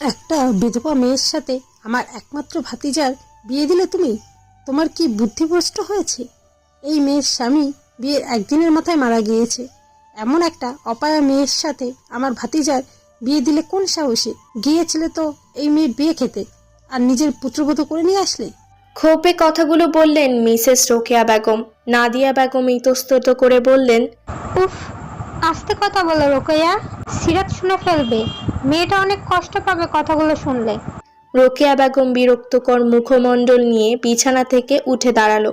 একটা বিধবা মেয়ের সাথে আমার একমাত্র ভাতিজার বিয়ে দিলে তুমি? তোমার কি বুদ্ধিভ্রষ্ট হয়েছে? এই মেয়ের স্বামী বিয়ের একদিনের মাথায় মারা গিয়েছে। এমন একটা অপায়া মেয়ের সাথে আমার ভাতিজার বিয়ে দিলে কোন সাহসে? গিয়েছিলে তো এই মেয়ের বিয়ে খেতে। আর নিজের পুত্রবধূ করে নিয়ে আসলে? ক্ষোভে কথাগুলো বললেন মিসেস রোকেয়া বেগম। নাদিয়া বেগম ইতস্তত করে বললেন উফ আস্তে কথা বলো রোকেয়া। সিরাত শুনে ফেলবে। মেয়েটা অনেক কষ্ট পাবে কথাগুলো শুনলে। রোকেয়া বেগম বিরক্তকর মুখমণ্ডল নিয়ে বিছানা থেকে উঠে দাঁড়াল।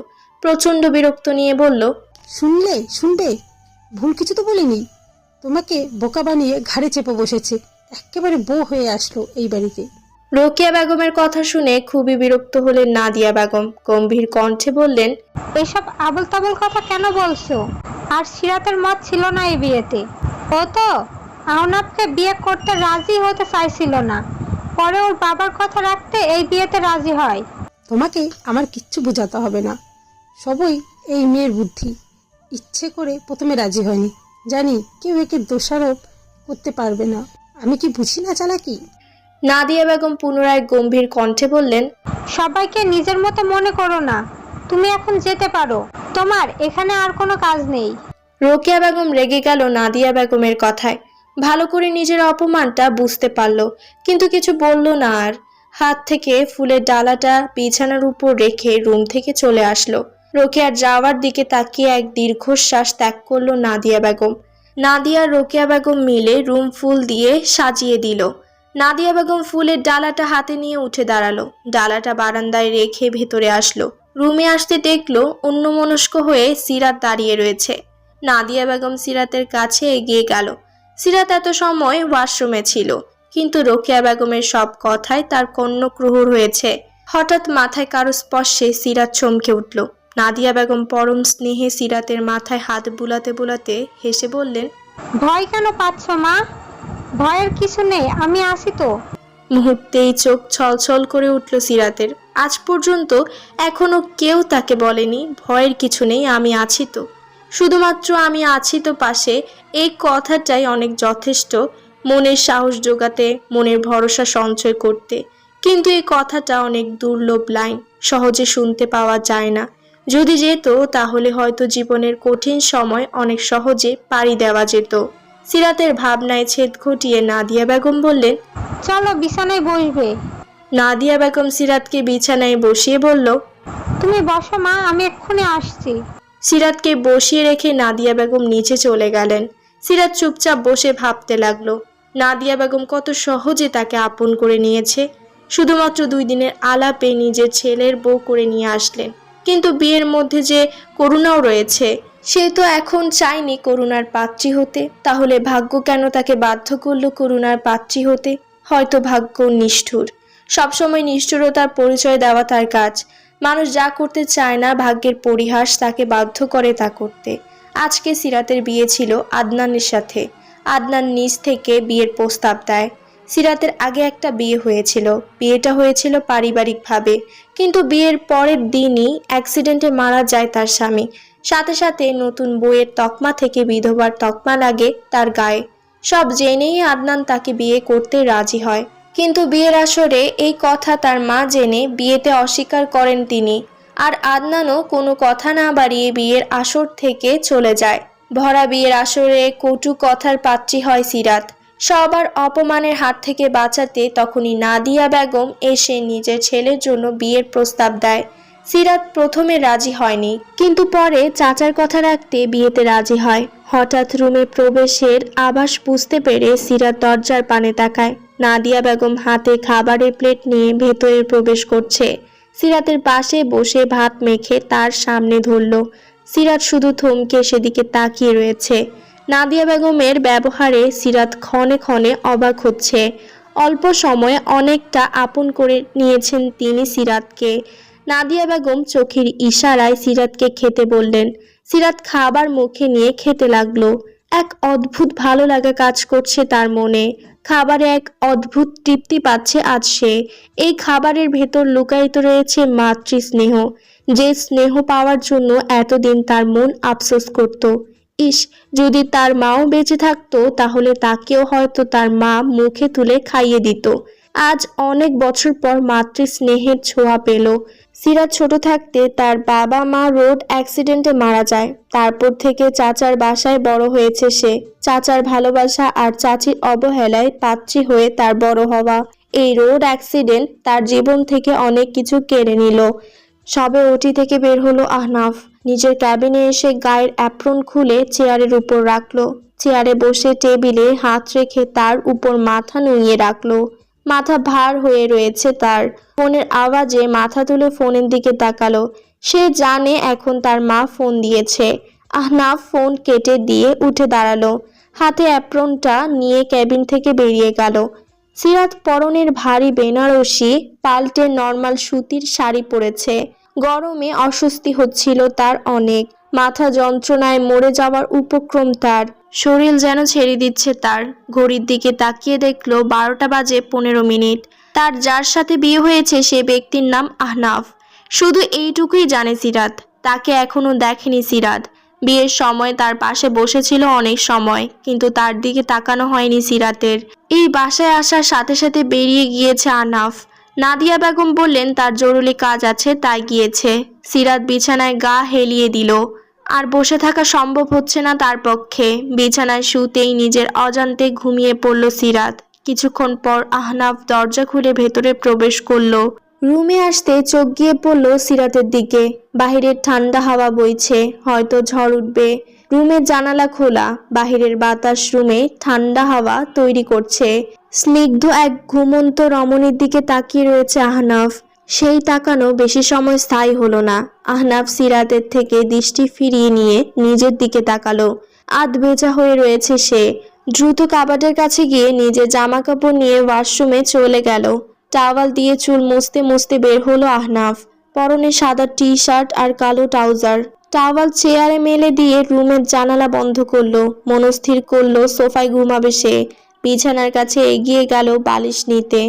প্রচণ্ড বিরক্ত নিয়ে বলল শুনলে শুনবে? ভুল কিছু তো বলিনি। তোমাকে বোকা বানিয়ে ঘাড়ে চেপে বসেছে। একেবারে বউ হয়ে আসলো এই বাড়িতে। রোকেয়া বেগমের কথা শুনে খুবই বিরক্ত হলেন নাদিয়া বেগম। গম্ভীর কণ্ঠে বললেন এসব আবল তাবল কথা কেন বলছো? আর সিরাতের মত ছিল না এই বিয়েতে। ও তো আহনাবকে বিয়ে করতে রাজি হতে চাইছিল না। পরে ওর বাবার কথা রাখতে এই বিয়েতে রাজি হয়। তোমাকে আমার কিচ্ছু বোঝাতে হবে না। সবই এই মেয়ের বুদ্ধি। ইচ্ছে করে প্রথমে রাজি হয়নি। জানি কেউ একে দোষারোপ করতে পারবে না। আমি কি বুঝি না চালাকি? নাদিয়া বেগম পুনরায় গম্ভীর কণ্ঠে বললেন সবাইকে নিজের মতো মনে করো না। তুমি এখন যেতে পারো। তোমার এখানে আর কোনো কাজ নেই। রোকেয়া বেগম রেগে গেল নাদিয়া বেগমের কথায়। ভালো করে নিজের অপমানটা বুঝতে পারল, কিন্তু কিছু বলল না আর। হাত থেকে ফুলের ডালাটা বিছানার উপর রেখে রুম থেকে চলে আসলো। রোকেয়ার যাওয়ার দিকে তাকিয়ে এক দীর্ঘশ্বাস ত্যাগ করল নাদিয়া বেগম। নাদিয়া রোকেয়া বেগম মিলে রুম ফুল দিয়ে সাজিয়ে দিল। নাদিয়া বেগম ফুলের ডালাটা হাতে নিয়ে উঠে দাঁড়াল। ডালাটা বারান্দায় রেখে ভেতরে আসলো। রুমে আসতে দেখল অন্যমনস্ক হয়ে সিরাত দাঁড়িয়ে রয়েছে। নাদিয়া বেগম সিরাতের কাছে এগিয়ে গেল। সিরাত এত সময় ওয়াশরুমে ছিল কিন্তু রোকেয়া বেগমের সব কথায় তার কর্ণক্রুহুর হয়েছে। হঠাৎ মাথায় কারও স্পর্শে সিরাত চমকে উঠল। নাদিয়া বেগম পরম স্নেহে সিরাতের মাথায় হাত বুলাতে বুলাতে হেসে বললেন ভয় কেন পাচ্ছ মা? ভয়ের কিছু নেই আমি আসি তো। মুহূর্তেই চোখ ছলছল করে উঠল সিরাতের। আজ পর্যন্ত এখনও কেউ তাকে বলেনি ভয়ের কিছু নেই আমি আছি তো। শুধুমাত্র আমি আছি তো পাশে এই কথাটাই অনেক যথেষ্ট মনের সাহস জোগাতে মনের ভরসা সঞ্চয় করতে। কিন্তু এই কথাটা অনেক দুর্লভ লাইন সহজে শুনতে পাওয়া যায় না। যদি যেত তাহলে হয়তো জীবনের কঠিন সময় অনেক সহজে পাড়ি দেওয়া যেত। সিরাতের ভাবনায় ছেদ ঘটিয়ে নাদিয়া বেগম বললেন চলো বিছানায় বসবে। নাদিয়া বেগম সিরাতকে বিছানায় বসিয়ে বলল তুমি বসো মা আমি এক্ষুনি আসছি। সিরাতকে বসিয়ে রেখে নাদিয়া বেগম নিচে চলে গেলেন। সিরাত চুপচাপ বসে ভাবতে লাগল, নাদিয়া বেগম কত সহজে তাকে আপন করে নিয়েছে। শুধুমাত্র দুই দিনের আলাপে নিজের ছেলের বউ করে নিয়ে আসলেন। কিন্তু বিয়ের মধ্যে যে করুণাও রয়েছে, সে তো এখন চায়নি করুণার পাত্রী হতে। তাহলে ভাগ্য কেন তাকে বাধ্য করল করুণার পাত্রী হতে? হয়তো ভাগ্য নিষ্ঠুর। সবসময় নিষ্ঠুরতার পরিচয় দেওয়া তার কাজ। মানুষ যা করতে চায় না, ভাগ্যের পরিহাস তাকে বাধ্য করে তা করতে। আজকে সিরাতের বিয়ে ছিল আদনানের সাথে। আদনান নিজ থেকে বিয়ের প্রস্তাব দেয়। সিরাতের আগে একটা বিয়ে হয়েছিল। বিয়েটা হয়েছিল পারিবারিকভাবে। কিন্তু বিয়ের পরের দিনই অ্যাক্সিডেন্টে মারা যায় তার স্বামী। সাথে সাথে নতুন বইয়ের তকমা থেকে বিধবার তকমা লাগে তার গায়ে। সব জেনেই আদনান তাকে বিয়ে করতে রাজি হয়। কিন্তু বিয়ের আসরে এই কথা তার মা জেনে বিয়েতে অস্বীকার করেন তিনি। আর আদনানও কোনো কথা না বাড়িয়ে বিয়ের আসর থেকে চলে যায়। ভরা বিয়ের আসরে কটু কথার পাত্রী হয় সিরাত। সবার অপমানের হাত থেকে বাঁচাতে তখনই নাদিয়া বেগম এসে নিজের ছেলের জন্য বিয়ের প্রস্তাব দেয়। সিরাত প্রথমে রাজি হয়নি, কিন্তু পরে চাচার কথা রাখতে বিয়েতে রাজি হয়। হঠাৎ রুমে প্রবেশের আভাস বুঝতে পেরে সিরাত দরজার পানে তাকায়। নাদিয়া বেগম হাতে খাবারের প্লেট নিয়ে ভেতরে প্রবেশ করছে। সিরাতের পাশে বসে ভাত মেখে তার সামনে ধরল। সিরাত শুধু থমকে সেদিকে তাকিয়ে রয়েছে। নাদিয়া বেগমের ব্যবহারে সিরাত ক্ষণে ক্ষণে অবাক হচ্ছে। অল্প সময়ে অনেকটা আপন করে নিয়েছেন তিনি সিরাতকে। নাদিয়া বেগম চোখের ইশারায় সিরাতকে খেতে বললেন। সিরাত খাবার মুখে নিয়ে খেতে লাগল। এক অদ্ভুত ভালো লাগা কাজ করছে তার মনে। খাবারে এক অদ্ভুত তৃপ্তি পাচ্ছে আজ সে। এই খাবারের ভেতর লুকায়িত রয়েছে মাতৃ স্নেহ যে স্নেহ পাওয়ার জন্য এতদিন তার মন আফসোস করত। ইস, যদি তার মাও বেঁচে থাকতো, তাহলে তাকেও হয়তো তার মা মুখে তুলে খাইয়ে দিত। আজ অনেক বছর পর মাতৃ স্নেহের ছোঁয়া পেল। সিরাজ ছোট থাকতে তার বাবা মা রোড অ্যাক্সিডেন্টে মারা যায়। তারপর থেকে চাচার বাসায় বড় হয়েছে সে। চাচার ভালোবাসা আর চাচির অবহেলায় পাত্রী হয়ে তার বড় হওয়া। এই রোড অ্যাক্সিডেন্ট তার জীবন থেকে অনেক কিছু কেড়ে নিল। সবে ওটি থেকে বের হলো আহনাফ। নিজের ক্যাবিনে এসে গায়ের অ্যাপ্রন খুলে চেয়ারের উপর রাখল। চেয়ারে বসে টেবিলে হাত রেখে তার উপর মাথা নুইয়ে রাখল। মাথা ভার হয়ে রয়েছে তার। ফোনের আওয়াজে মাথা তুলে ফোনের দিকে তাকালো। সে জানে এখন তার মা ফোন দিয়েছে। আহনাফ ফোন কেটে দিয়ে উঠে দাঁড়াল। হাতে অ্যাপ্রনটা নিয়ে ক্যাবিন থেকে বেরিয়ে গেল। সিরাত পরনের ভারী বেনারসি পাল্টে নর্মাল সুতির শাড়ি পরেছে। গরমে অস্বস্তি হচ্ছিল তার অনেক। মাথা যন্ত্রণায় মরে যাওয়ার উপক্রম তার। শরীর যেন ছেড়ে দিচ্ছে তার। ঘড়ির দিকে তাকিয়ে দেখল বারোটা বাজে পনেরো মিনিট। তার যার সাথে বিয়ে হয়েছে সে ব্যক্তির নাম আহনাফ। শুধু এইটুকুই জানে সিরাত। তাকে এখনও দেখেনি সিরাত। বিয়ের সময় তার পাশে বসেছিল অনেক সময়, কিন্তু তার দিকে তাকানো হয়নি সিরাতের। এই বাসায় আসার সাথে সাথে বেরিয়ে গিয়েছে আনাফ নাদিয়া বেগম বললেন, তার জরুরি কাজ আছে, তাই গিয়েছে। সিরাত বিছানায় গা হেলিয়ে দিল। আর বসে থাকা সম্ভব হচ্ছে না তার পক্ষে। বিছানায় শুতেই নিজের অজান্তে ঘুমিয়ে পড়ল সিরাত। কিছুক্ষণ পর আহনাফ দরজা খুলে ভেতরে প্রবেশ করল। রুমে আসতে চোখ গিয়ে পড়ল সিরাতের দিকে। বাহিরের ঠান্ডা হাওয়া বইছে, হয়তো ঝড় উঠবে। রুমের জানালা খোলা, বাহিরের বাতাস রুমে ঠান্ডা হাওয়া তৈরি করছে। স্নিগ্ধ এক ঘুমন্ত রমণীর দিকে তাকিয়ে রয়েছে আহনাফ। সেই তাকানো বেশি সময় স্থায়ী হলো না। আহনাফ সিরাতের থেকে দৃষ্টি ফিরিয়ে নিয়ে নিজের দিকে তাকালো। আধ বেজা হয়ে রয়েছে সে। দ্রুত কাবাটের কাছে গিয়ে নিজের জামা কাপড় নিয়ে ওয়াশরুমে চলে গেল। টাওয়াল দিয়ে চুল মুছতে মুছতে বের হলো আহনাফ। পরনে সাদা টি শার্ট আর কালো ট্রাউজার। টাওয়াল চেয়ারে মেলে দিয়ে রুমের জানালা বন্ধ করল। মনস্থির করল, সোফায় ঘুমাবে সে। বিছানার কাছে এগিয়ে গেল বালিশ নিতে।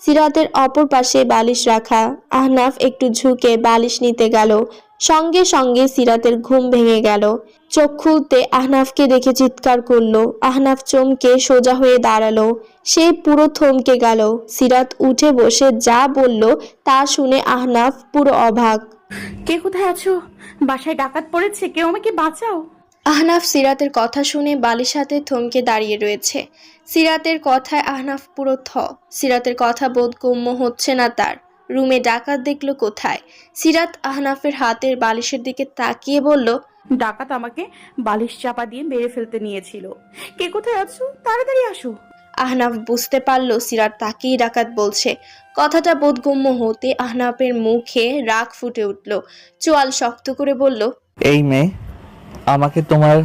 সিরাতের অপর পাশে বালিশ রাখা। আহনাফ একটু ঝুঁকে বালিশ নিতে গেল। সঙ্গে সঙ্গে সিরাতের ঘুম ভেঙে গেল। চোখ খুলতে আহনাফকে দেখে চিৎকার করল। আহনাফ চমকে সোজা হয়ে দাঁড়াল। সে পুরো থমকে গেল। সিরাত উঠে বসে যা বলল তা শুনে আহনাফ পুরো অবাক। কে কোথায় আছো? বাসায় ডাকাত পড়েছে। কেউ আমাকে বাঁচাও। আহনাফ সিরাতের কথা শুনে বালিশ হাতে থমকে দাঁড়িয়ে রয়েছে। সিরাতের কথায় আহনাফ পুরো থ। সিরাতের কথা বোধগম্য হচ্ছে না তার। রুমে ডাকাত দেখল কোথায়? সিরাত আহনাফের হাতের বালিশের দিকে তাকিয়ে বলল ডাকাত আমাকে বালিশ চাপা দিয়ে মেরে ফেলতে নিয়েছিল। কে কোথায় আছো? তাড়াতাড়ি আসো। আহনাফ বুঝতে পারল সিরাত তাকেই ডাকাত বলছে। কথাটা বোধগম্য হতে আহনাফের মুখে রাগ ফুটে উঠল। চোয়াল শক্ত করে বলল এই মেয়ে আমাকে তোমার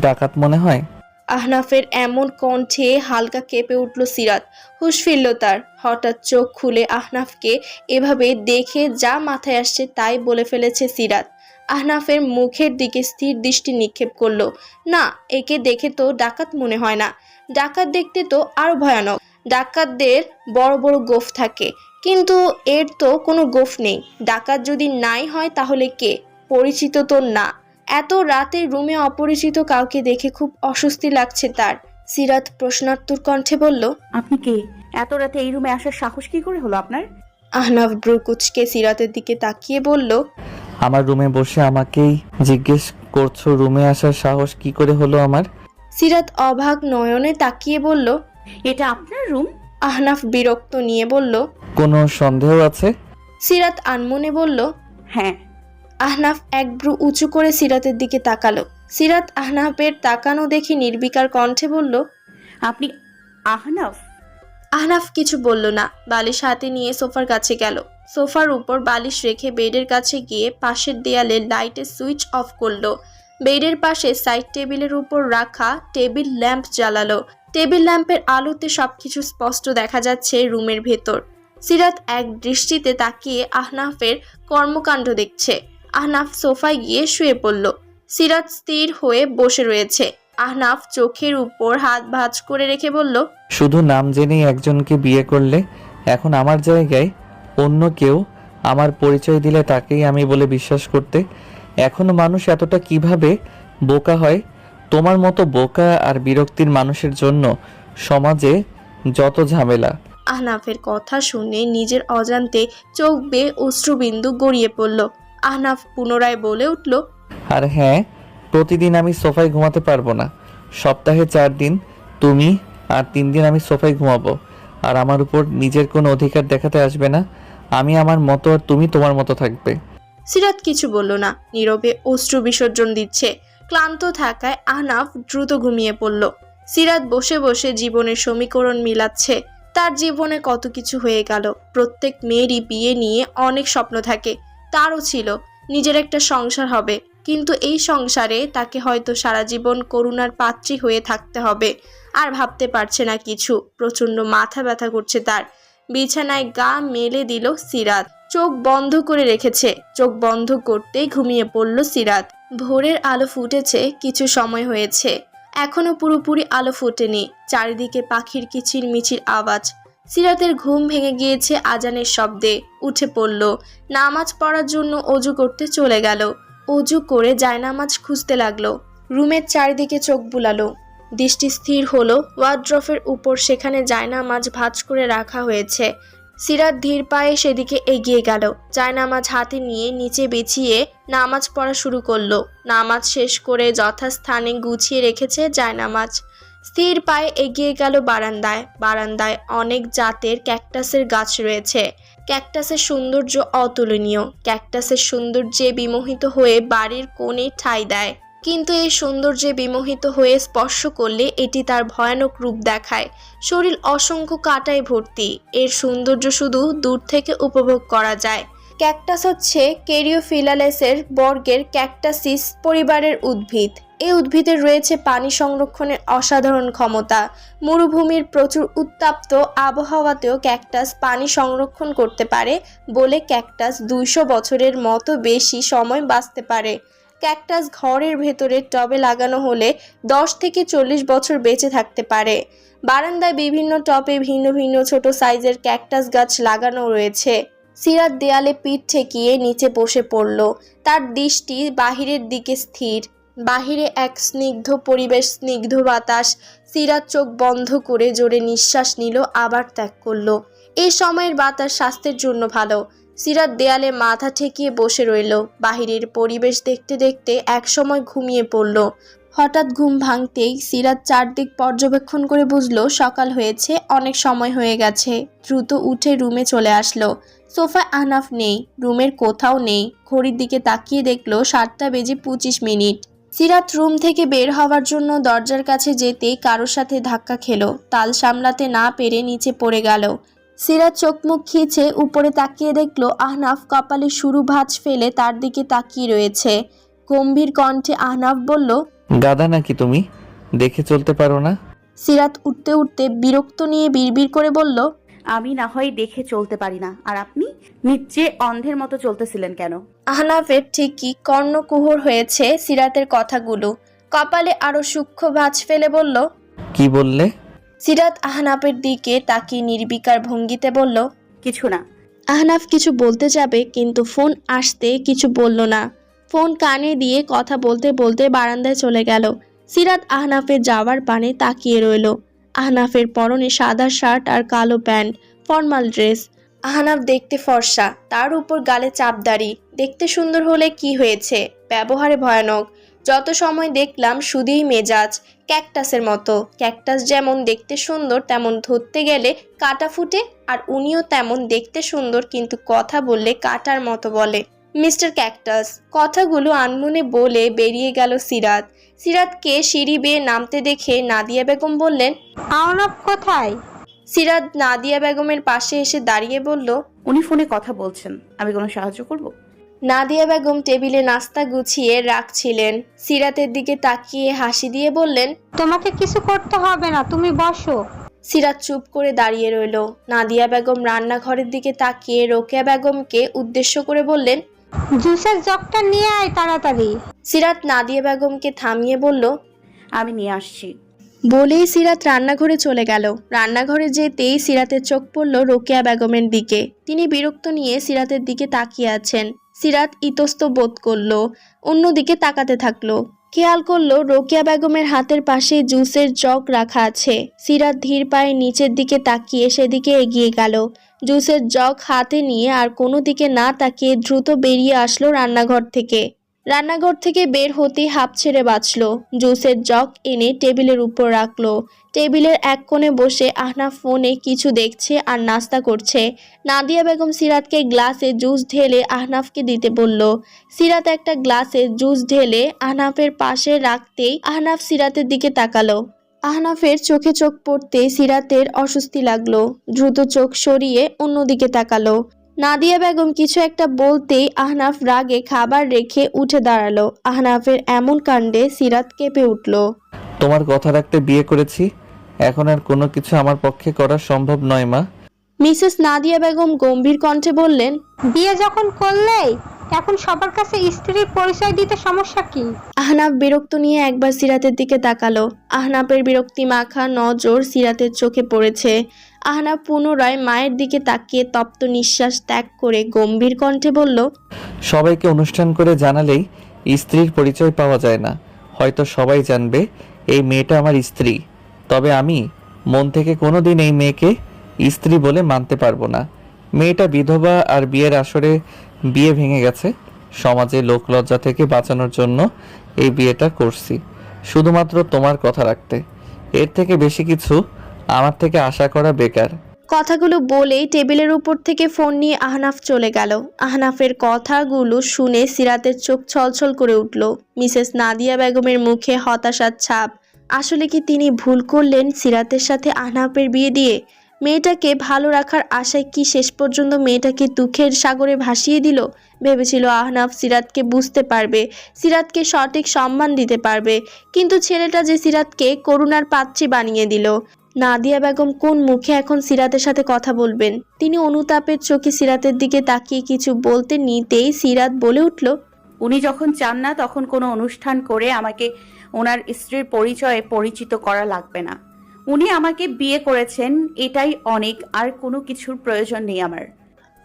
ডাকাত মনে হয়? আহনাফের এমন কণ্ঠে হালকা কেঁপে উঠল সিরাত। হুশ ফিরল তার। হঠাৎ চোখ খুলে আহনাফকে এভাবে দেখে যা মাথায় আসছে তাই বলে ফেলেছে সিরাত। আহনাফের মুখের দিকে স্থির দৃষ্টি নিক্ষেপ করল। না, একে দেখে তো ডাকাত মনে হয় না। ডাকাত দেখতে তো আরও ভয়ানক। ডাকাতদের বড় বড় গোফ থাকে। কিন্তু এর তো কোনো গোফ নেই। ডাকাত যদি নাই হয় তাহলে কে? পরিচিত তো না। এত রাতে রুমে অপরিচিত কাউকে দেখে খুব অস্বস্তি লাগছে তার। সিরাত প্রশ্নাত্মর কণ্ঠে বলল আপনি কে? এত রাতে এই রুমে আসার সাহস কি করে হলো আপনার? আহনাফ ব্রুকুচকে সিরাতের দিকে তাকিয়ে বলল আমার রুমে বসে আমাকেই জিজ্ঞেস করছ রুমে আসার সাহস কি করে হলো আমার? সিরাত অবাক নয়নে তাকিয়ে বলল এটা আপনার রুম? আহনাফ বিরক্ত নিয়ে বলল কোনো সন্দেহ আছে? সিরাত আনমনে বলল হ্যাঁ আহনাফ এক ব্রু উঁচু করে সিরাতের দিকে তাকালো। সিরাত আহনাফের তাকানো দেখে নির্বিকার কণ্ঠে বলল আপনি আহনাফ? আহনাফ কিছু বলল না বালিশ হাতে নিয়ে সোফার কাছে গেল। সোফার উপর বালিশ রেখে বেডের কাছে গিয়ে পাশের দেয়ালে লাইটের সুইচ অফ করল। বেডের পাশে সাইড টেবিলের উপর রাখা টেবিল ল্যাম্প জ্বালালো। টেবিল ল্যাম্পের আলোতে সবকিছু স্পষ্ট দেখা যাচ্ছে রুমের ভেতর। সিরাত এক দৃষ্টিতে তাকিয়ে আহনাফের কর্মকাণ্ড দেখছে। আহনাফ সোফায় গিয়ে শুয়ে পড়ল। সিরাজ স্থির হয়ে বসে রয়েছে। আহনাফ চোখের উপর হাত ভাঁজ করে রেখে বলল শুধু নাম জেনেই একজনকে বিয়ে করলে এখন আমার জায়গায় অন্য কেউ আমার পরিচয় দিলে তাকেই আমি বলে বিশ্বাস করতে। এখনও মানুষ এতটা কীভাবে বোকা হয়? তোমার মতো বোকা আর বিরক্তির মানুষের জন্য সমাজে যত ঝামেলা। আহনাফের কথা শুনে নিজের অজান্তে চোখ বেয়ে অশ্রুবিন্দু গড়িয়ে পড়ল। আহনাফ পুনরায় বলে উঠল আর হ্যাঁ প্রতিদিন আমি সোফায় ঘুমাতে পারব না। সপ্তাহে চার দিন তুমি আর তিন দিন আমি সোফায় ঘুমাবো। আর আমার উপর নিজের কোনো অধিকার দেখাতে আসবে না। আমি আমার মতো আর তুমি তোমার মতো থাকবে। সিরাত কিছু বলল না। নীরবে অশ্রু বিসর্জন দিচ্ছে। ক্লান্ত থাকায় আহনাফ দ্রুত ঘুমিয়ে পড়ল। সিরাত বসে বসে জীবনের সমীকরণ মিলাচ্ছে। তার জীবনে কত কিছু হয়ে গেল। প্রত্যেক মেয়েরই বিয়ে নিয়ে অনেক স্বপ্ন থাকে। তারও ছিল, নিজের একটা সংসার হবে। কিন্তু এই সংসারে তাকে হয়তো সারা জীবন করুণার পাত্রী হয়ে থাকতে হবে। আর ভাবতে পারছে না কিছু। প্রচণ্ড মাথা ব্যথা করছে তার। বিছানায় গা মেলে দিল সিরাত। চোখ বন্ধ করে রেখেছে। চোখ বন্ধ করতেই ঘুমিয়ে পড়ল সিরাত। ভোরের আলো ফুটেছে, কিছু সময় হয়েছে। এখনও পুরোপুরি আলো ফুটেনি। চারিদিকে পাখির কিচির মিচির আওয়াজ। সিরাতের ঘুম ভেঙে গিয়েছে আজানের শব্দে। উঠে পড়ল। নামাজ পড়ার জন্য অজু করতে চলে গেল। অজু করে জায়নামাজ খুঁজতে লাগল। রুমের চারিদিকে চোখ বুলালো। দৃষ্টি স্থির হলো। ওয়ার্ড্রফের উপর সেখানে জায়নামাজ ভাঁজ করে রাখা হয়েছে। সিরাত ধীর পায়ে সেদিকে এগিয়ে গেল। জায়নামাজ হাতে নিয়ে নিচে বেছিয়ে নামাজ পড়া শুরু করল। নামাজ শেষ করে যথাস্থানে গুছিয়ে রেখেছে জায়নামাজ। স্থির পায়ে এগিয়ে গেল বারান্দায়। বারান্দায় অনেক জাতের ক্যাকটাসের গাছ রয়েছে। ক্যাকটাসের সৌন্দর্য অতুলনীয়। ক্যাকটাসের সৌন্দর্যে বিমোহিত হয়ে বাড়ির কোণে ঠাঁই দেয়। কিন্তু এই সৌন্দর্যে বিমোহিত হয়ে স্পর্শ করলে এটি তার ভয়ানক রূপ দেখায়। শরীর অসংখ্য কাটায় ভর্তি। এর সৌন্দর্য শুধু দূর থেকে উপভোগ করা যায়। ক্যাকটাস হচ্ছে কেরিওফিলালেসের বর্গের ক্যাকটাসিস পরিবারের উদ্ভিদ। এই উদ্ভিদের রয়েছে পানি সংরক্ষণের অসাধারণ ক্ষমতা। মরুভূমির প্রচুর উত্তাপ্ত আবহাওয়াতেও ক্যাকটাস পানি সংরক্ষণ করতে পারে বলে ক্যাকটাস দুইশো বছরের মতো বেশি সময় বাঁচতে পারে। ক্যাকটাস ঘরের ভেতরে টবে লাগানো হলে দশ থেকে চল্লিশ বছর বেঁচে থাকতে পারে। বারান্দায় বিভিন্ন টবে ভিন্ন ভিন্ন ছোট সাইজের ক্যাকটাস গাছ লাগানো রয়েছে। সিরাত দেয়ালে পিঠ ঠেকিয়ে নিচে বসে পড়ল। তার দৃষ্টি বাহিরের দিকে স্থির। বাহিরে এক স্নিগ্ধ পরিবেশ, স্নিগ্ধ বাতাস সিরাত চোখ বন্ধ করে জোরে নিঃশ্বাস নিল, আবার ত্যাগ করল। এই সময়ের বাতাস স্বাস্থ্যের জন্য ভালো। সিরাত দেয়ালে মাথা ঠেকিয়ে বসে রইল। বাহিরের পরিবেশ দেখতে দেখতে একসময় ঘুমিয়ে পড়ল। হঠাৎ ঘুম ভাঙতেই সিরাত চারদিক পর্যবেক্ষণ করে বুঝলো, সকাল হয়েছে, অনেক সময় হয়ে গেছে। দ্রুত উঠে রুমে চলে আসলো। সোফা আনাফ নেই, রুমের কোথাও নেই। ঘড়ির দিকে তাকিয়ে দেখল, সাতটা বেজে পঁচিশ মিনিট। সিরাত রুম থেকে বের হওয়ার জন্য দরজার কাছে যেতে কারোর সাথে ধাক্কা খেলো। তাল সামলাতে না পেরে নিচে পড়ে গেল। সিরাত চোখ মুখ খিচে উপরে তাকিয়ে দেখল আহনাফ কপালে শুরু ভাঁজ ফেলে তার দিকে তাকিয়ে রয়েছে। গম্ভীর কণ্ঠে আহনাফ বলল গাদা নাকি তুমি? দেখে চলতে পারো না? সিরাত উঠতে উঠতে বিরক্ত নিয়ে বিড়বিড় করে বলল আমি না হয় দেখে চলতে পারি না। আর আপনি? নিচে অন্ধের মতো চলতেছিলেন কেন? আহনাফের ঠিকই কর্ণকুহর হয়েছে সিরাতের কথাগুলো। কপালে আরও সূক্ষ্ম ভাঁজ ফেলে বলল কি বললে? সিরাত আহনাফের দিকে তাকিয়ে নির্বিকার ভঙ্গিতে বলল কিছু না। আহনাফ কিছু বলতে যাবে কিন্তু ফোন আসতে কিছু বলল না। ফোন কানে দিয়ে কথা বলতে বলতে বারান্দায় চলে গেল। সিরাত আহনাফের যাওয়ার পানে তাকিয়ে রইল। আহনাফের পরনে সাদা শার্ট আর কালো প্যান্ট, ফর্মাল ড্রেস। আহনাফ দেখতে ফর্সা, তার উপর গালে চাপদারি দেখতে সুন্দর হলে কি হয়েছে? ব্যবহারে ভয়ানক। যত সময় দেখলাম শুধুই মেজাজ, ক্যাকটাসের মতো। ক্যাকটাস যেমন দেখতে সুন্দর, তেমন ধরতে গেলে কাটা ফুটে, আর উনিও তেমন দেখতে সুন্দর, কিন্তু কথা বললে কাটার মতো বলে। মিস্টার ক্যাকটাস, কথাগুলো আনমনে বলে বেরিয়ে গেল সিরাত। সিরাতকে সিঁড়ি বেয়ে নামতে দেখে নাদিয়া বেগম বললেন আওনাপ কোথায়? সিরাত নাদিয়া বেগমের পাশে এসে দাঁড়িয়ে বলল উনি ফোনে কথা বলছেন আমি কোনো সাহায্য করব? নাদিয়া বেগম টেবিলে নাস্তা গুছিয়ে রাখছিলেন। সিরাতের দিকে তাকিয়ে হাসি দিয়ে বললেন তোমাকে কিছু করতে হবে না তুমি বসো। সিরাত চুপ করে দাঁড়িয়ে রইল। নাদিয়া বেগম রান্নাঘরের দিকে তাকিয়ে রোকেয়া বেগমকে উদ্দেশ্য করে বললেন জুসের জগটা নিয়ে আয় তাড়াতাড়ি। সিরাত নাদিয়া বেগমকে থামিয়ে বলল আমি নিয়ে আসছি। বলেই সিরাত রান্নাঘরে চলে গেল। রান্নাঘরে যেতেই সিরাতের চোখ পড়ল রোকেয়া বেগমের দিকে। তিনি বিরক্ত নিয়ে সিরাতের দিকে তাকিয়ে আছেন। সিরাত ইতস্ত বোধ করল অন্যদিকে তাকাতে থাকল। খেয়াল করল রোকিয়া বেগমের হাতের পাশে জুসের জগ রাখা আছে। সিরাত ধীর পায়ে নিচের দিকে তাকিয়ে সেদিকে এগিয়ে গেল। জুসের জগ হাতে নিয়ে আর কোনো দিকে না তাকিয়ে দ্রুত বেরিয়ে আসলো রান্নাঘর থেকে। রান্নাঘর থেকে বের হতেই হাঁপ ছেড়ে বাঁচল। জুসের জগ এনে টেবিলের উপর রাখল। টেবিলের এক কোণে বসে আহনাফ ফোনে কিছু দেখছে আর নাস্তা করছে। নাদিয়া বেগম সিরাতকে গ্লাসে জুস ঢেলে আহনাফকে দিতে বলল। সিরাত একটা গ্লাসে জুস ঢেলে আহনাফের পাশে রাখতেই আহনাফ সিরাতের দিকে তাকালো। আহনাফের চোখে চোখ পড়তে সিরাতের অস্বস্তি লাগল। দ্রুত চোখ সরিয়ে অন্যদিকে তাকালো। নাদিয়া বেগম কিছু একটা বলতেই আহনাফ রাগে খাবার রেখে উঠে দাঁড়াল। আহনাফের এমন কাণ্ডে সিরাত কেঁপে উঠল। তোমার কথা রাখতে বিয়ে করেছি। এখন আর কোনো কিছু আমার পক্ষে করা সম্ভব নয় মা। মিসেস নাদিয়া বেগম গম্ভীর কণ্ঠে বললেন বিয়ে যখন করলেই এখন সবার কাছে স্ত্রীর পরিচয় দিতে সমস্যা কি? আহনাফ বিরক্ত নিয়ে একবার সিরাতের দিকে তাকালো। আহনাফের বিরক্তি মাখা নজর সিরাতের চোখে পড়েছে। আহনাফ পুনরায় মায়ের দিকে তাকিয়ে তপ্ত নিঃশ্বাস ত্যাগ করে গম্ভীর কণ্ঠে বলল, সবাইকে অনুষ্ঠান করে জানালেই স্ত্রীর পরিচয় পাওয়া যায় না। হয়তো সবাই জানবে, এই মেয়েটা আমার স্ত্রী। তবে আমি মন থেকে কোনোদিন এই মেয়েকে স্ত্রী বলে মানতে পারব না। মেয়েটা বিধবা আর বিয়ের আসরে বিয়ে ভেঙে গেছে। সমাজে লোকলজ্জা থেকে বাঁচানোর জন্য এই বিয়েটা করছি। শুধুমাত্র তোমার কথা রাখতে। এর থেকে বেশি কিছু আমার থেকে আশা করা বেকার। কথাগুলো বলেই টেবিলের উপর থেকে ফোন নিয়ে আহনাফ চলে গেল। আহনাফের কথাগুলো শুনে সিরাতের চোখ ছলছল করে উঠল। মিসেস নাদিয়া বেগমের মুখে হতাশার ছাপ। আসলে কি তিনি ভুল করলেন সিরাতের সাথে আহনাফের বিয়ে দিয়ে? মেয়েটাকে ভালো রাখার আশায় কি শেষ পর্যন্ত মেয়েটাকে দুঃখের সাগরে ভাসিয়ে দিল? ভেবেছিল আহনাফ সিরাতকে বুঝতে পারবে, সিরাতকে সঠিক সম্মান দিতে পারবে। কিন্তু ছেলেটা যে সিরাতকে করুণার পাত্রী বানিয়ে দিল। নাদিয়া বেগম কোন মুখে এখন সিরাতের সাথে কথা বলবেন? তিনি অনুতাপের চোখে সিরাতের দিকে তাকিয়ে কিছু বলতে নিতেই সিরাত বলে উঠল উনি যখন চান না তখন কোনো অনুষ্ঠান করে আমাকে ওনার স্ত্রীর পরিচয়ে পরিচিত করা লাগবে না। উনি আমাকে বিয়ে করেছেন এটাই অনেক আর কোনো কিছুর প্রয়োজন নেই আমার।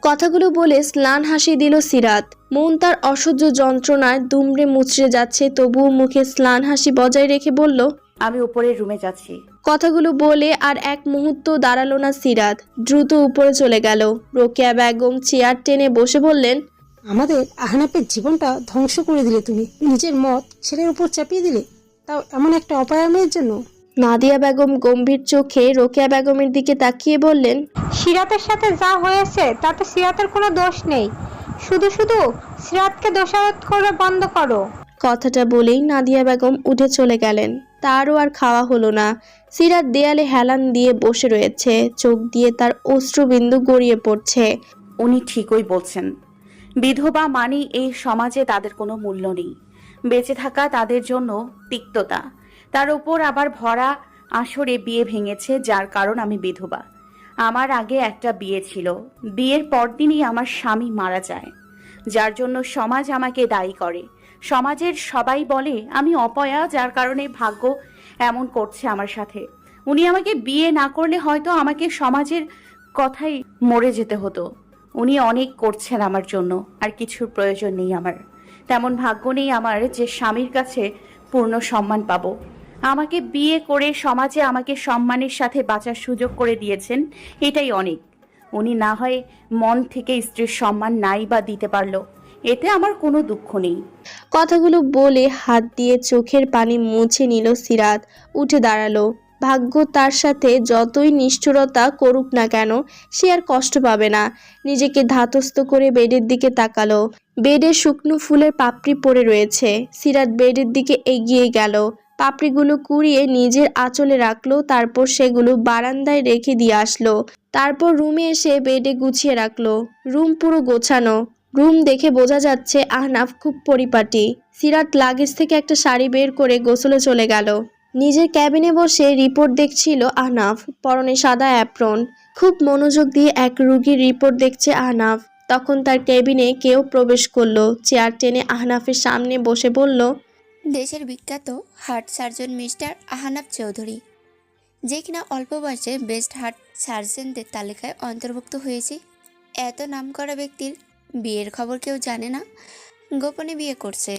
কথাগুলো বলে স্লান হাসি দিল সিরাত। মন তার অসহ্য যন্ত্রণায় দুমড়ে মুচড়ে যাচ্ছে তবুও মুখে স্লান হাসি বজায় রেখে বলল আমি উপরের রুমে যাচ্ছি। কথাগুলো বলে আর এক মুহূর্ত দাঁড়াল না সিরাত। দ্রুত উপরে চলে গেল। রোকেয়া বেগম চেয়ার টেনে বসে বললেন আমাদের আহনাপের জীবনটা ধ্বংস করে দিলে তুমি। নিজের মত ছেলের উপর চাপিয়ে দিলে। তাও এমন একটা অপায়া মেয়ের জন্য। নাদিয়া বেগম গম্ভীর চোখে রোকেয়া বেগমের দিকে তাকিয়ে বললেন সিরাতের সাথে যা হয়েছে তাতে সিরাতের কোনো দোষ নেই। শুধু শুধু সিরাতকে দোষারোপ করে বন্ধ করো। কথাটা বলেই নাদিয়া বেগম উঠে চলে গেলেন। তারও আর খাওয়া হলো না। সিরাত দেয়ালে হেলান দিয়ে বসে রয়েছে। চোখ দিয়ে তার অশ্রুবিন্দু গড়িয়ে পড়ছে। উনি ঠিকই বলছেন। বিধবা মানে এই সমাজে তাদের কোনো মূল্য নেই। বেঁচে থাকা তাদের জন্য তিক্ততা। তার উপর আবার ভরা আসরে বিয়ে ভেঙেছে, যার কারণ আমি বিধবা। আমার আগে একটা বিয়ে ছিল। বিয়ের পরদিনই আমার স্বামী মারা যায়। যার জন্য সমাজ আমাকে দায়ী করে। সমাজের সবাই বলে, আমি অপয়া, যার কারণে ভাগ্য এমন করছে আমার সাথে। উনি আমাকে বিয়ে না করলে হয়তো আমাকে সমাজের কথাই মরে যেতে হতো। উনি অনেক করছেন আমার জন্য, আর কিছুর প্রয়োজন নেই আমার। তেমন ভাগ্য নেই আমার যে স্বামীর কাছে পূর্ণ সম্মান পাবো। আমাকে বিয়ে করে সমাজে আমাকে সম্মানের সাথে বাঁচার সুযোগ করে দিয়েছেন, এটাই অনেক। উনি না হয় মন থেকে স্ত্রীর সম্মান নাই বা দিতে পারল। এতে আমার কোনো দুঃখ নেই। কথাগুলো বলে হাত দিয়ে চোখের পানি মুছে নিল সিরাত। উঠে দাঁড়াল। ভাগ্য তার সাথে যতই নিষ্ঠুরতা করুক না কেন, সে আর কষ্ট পাবে না। নিজেকে ধাতস্থ করে বেডের দিকে তাকালো। বেডে শুকনো ফুলের পাপড়ি পড়ে রয়েছে। সিরাত বেডের দিকে এগিয়ে গেল। পাপড়িগুলো কুড়িয়ে নিজের আঁচলে রাখল, তারপর সেগুলো বারান্দায় রেখে দিয়ে আসলো। তারপর রুমে এসে বেডে গুছিয়ে রাখল। রুম পুরো গোছানো। রুম দেখে বোঝা যাচ্ছে আহনাফ খুব পরিপাটি। সিরাত লাগেজ থেকে একটা শাড়ি বের করে গোসলে চলে গেল। নিজের ক্যাবিনে বসে রিপোর্ট দেখছিল আহনাফ, পরনে সাদা অ্যাপ্রন। খুব মনোযোগ দিয়ে এক রুগীর রিপোর্ট দেখছে আহনাফ। তখন তার কেবিনে কেউ প্রবেশ করল। চেয়ার টেনে আহনাফের সামনে বসে বলল, দেশের বিখ্যাত heart surgeon Mr Ahanab Chowdhury. যে কিনা অল্প বয়সে বেস্ট হার্ট সার্জনদের তালিকায় অন্তর্ভুক্ত হয়েছে। এত নামকরা ব্যক্তির বিয়ের খবর কেউ জানে না। গোপনে বিয়ে করছে।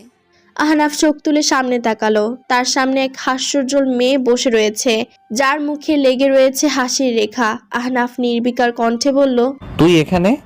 আহনাফ চোখ তুলে সামনে তাকালো। তার সামনে এক হাস্যজ্জ্বল মেয়ে বসে রয়েছে। যার মুখে লেগে রয়েছে হাসির রেখা। আহনাফ নির্বিকার কণ্ঠে বলল তুই এখানে?